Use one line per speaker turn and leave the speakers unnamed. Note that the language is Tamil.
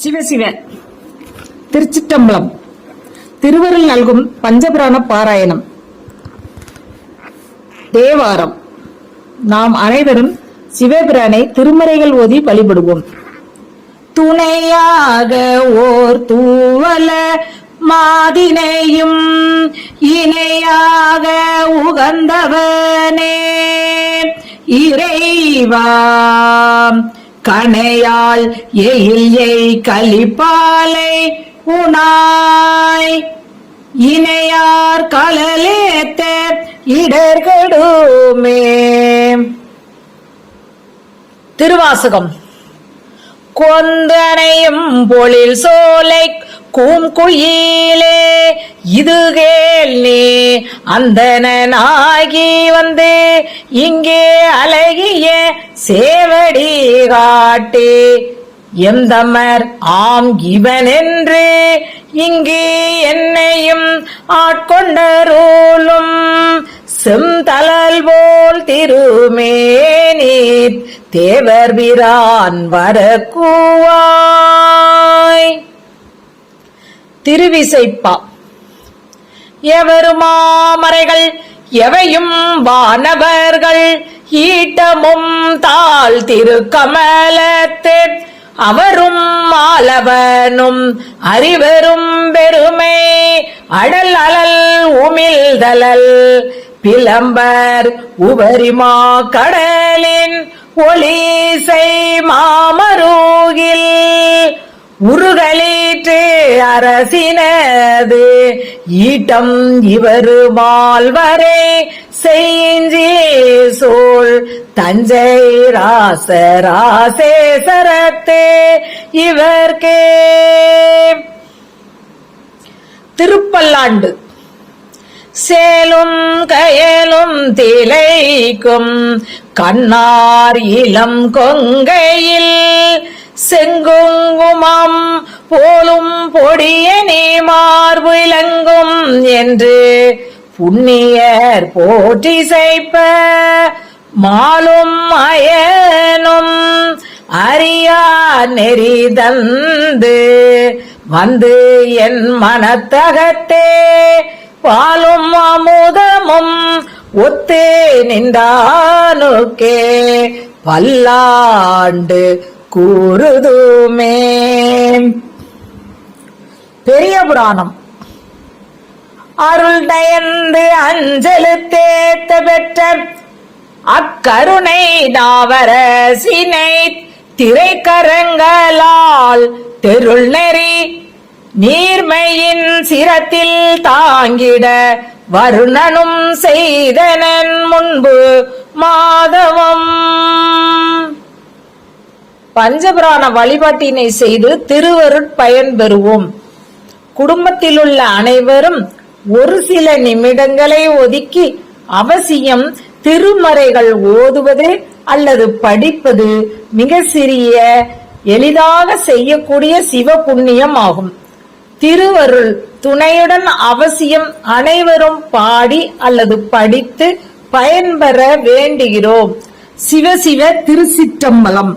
சிவசிவ திருச்சிட்டம்பலம் திருவருள் நல்கும் பஞ்சபுராண பாராயணம். தேவாரம். நாம் அனைவரும் சிவபிரானை திருமறைகள் ஓதி வழிபடுவோம். துணையாக ஓர் தூவல மாதினையும் இணையாக உகந்தவனே. இறைவாம் கணையால் எயில் எய் கலிப்பாலை உனாய். இணையார் கலலேத்த இடர்கடுமே திருவாசகம். கொந்தனையும் பொழில் சோலை கூம்குயிலே இதுகேல் நீ அந்தனாகி வந்து இங்கே அழகிய சேவடி காட்டி எந்தமர் ஆம் இவன் என்று இங்கு என்னையும் ஆட்கொண்டருளும் செந்தளல் போல் திருமேனி தேவர் பிரான் வரக்குவாய். திருவிசைப்பா. எவருமாமறைகள் எவையும் வானவர்கள். ஈட்டமும் தாழ் திருக்கமலத்தே. அவரும் மாலவனும் அறிவரும் பெருமை. அடல் அலல் உமிழ்தலல் பிளம்பர் உபரிமா கடலின் ஒளி அரசினது. ஈட்டம் இவரு மால்வரை செய்ஞ்சி சோழ் தஞ்சை ராச ராசேசரத்தே இவர்க்கே. திருப்பல்லாண்டு. சேலும் கயலும் திளைக்கும் கண்ணார் இளம் கொங்கையில் செங்குங்குமம் போலும் பொடிய நீ மார்பு இலங்கும் என்று புண்ணியர் போற்றி செய்ப்ப. மாலும் அயனும் அறியா நெறி தந்து வந்து என் மனத்தகத்தே. பாலும் அமுதமும் ஒத்தே நின்றானுக்கே. பல்லாண்டு கூறுதுமே. பெரிய புராணம். அருள் தயந்து அஞ்சலு தேத்த பெற்ற அக்கருணை தாவர சினை திரைக்கரங்களால் தெருள் நெறி நீர்மையின் சிரத்தில் தாங்கிட வருணனும் செய்தனன் முன்பு மாதவம். பஞ்சபிராண வழிபாட்டினை செய்து திருவருட் பயன் பெறுவோம். குடும்பத்திலுள்ள அனைவரும் ஒரு சில நிமிடங்களை ஒதுக்கி அவசியம் திருமறைகள் ஓதுவது அல்லது படிப்பது மிக சிறிய எளிதாக செய்யக்கூடிய சிவ புண்ணியம் ஆகும். திருவருள் துணையுடன் அவசியம் அனைவரும் பாடி அல்லது படித்து பயன்பெற வேண்டுகிறோம். சிவ சிவ திருச்சிற்றம்பலம்.